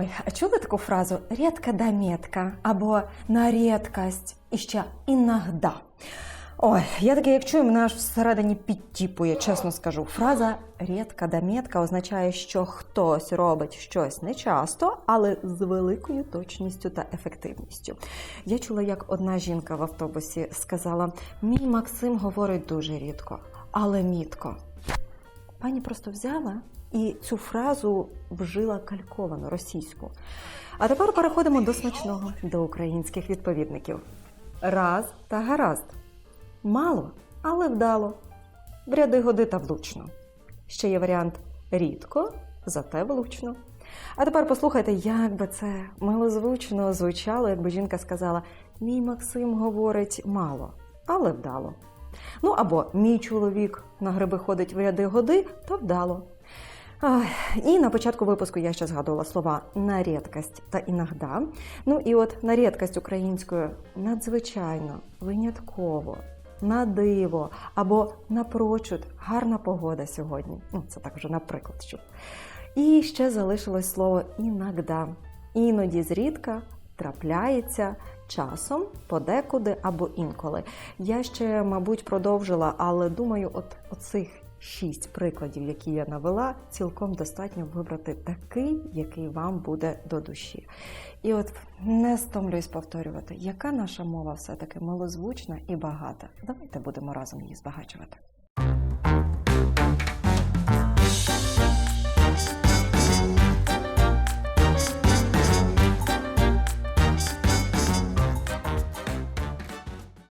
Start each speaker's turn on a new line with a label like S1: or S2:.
S1: Ой, а чули таку фразу «рідка да метка» або «на рідкость» і ще «іногда». Ой, я таке, як чую, мене аж всередині підтіпує, чесно скажу. Фраза «рідка да метка» означає, що хтось робить щось не часто, але з великою точністю та ефективністю. Я чула, як одна жінка в автобусі сказала: Мій Максим говорить дуже рідко, але мітко. Пані просто взяла і цю фразу вжила кальковану російську. А тепер переходимо до смачного, до українських відповідників. Раз та гаразд. Мало, але вдало. В ряди годи та влучно. Ще є варіант рідко, зате влучно. А тепер послухайте, як би це милозвучно звучало, якби жінка сказала: Мій Максим говорить мало, але вдало. Ну або мій чоловік на гриби ходить в ряди годи, то вдало. І на початку випуску я ще згадувала слова на рідкость та іногда. Ну і от на рідкость українською надзвичайно, винятково, на диво або напрочуд гарна погода сьогодні. Ну, це так вже наприклад. Що. І ще залишилось слово іногда. Іноді зрідка трапляється часом, подекуди або інколи. Я ще, мабуть, продовжила, але думаю, от оцих шість прикладів, які я навела, цілком достатньо вибрати такий, який вам буде до душі. І от не стомлюсь повторювати, яка наша мова все-таки милозвучна і багата. Давайте будемо разом її збагачувати.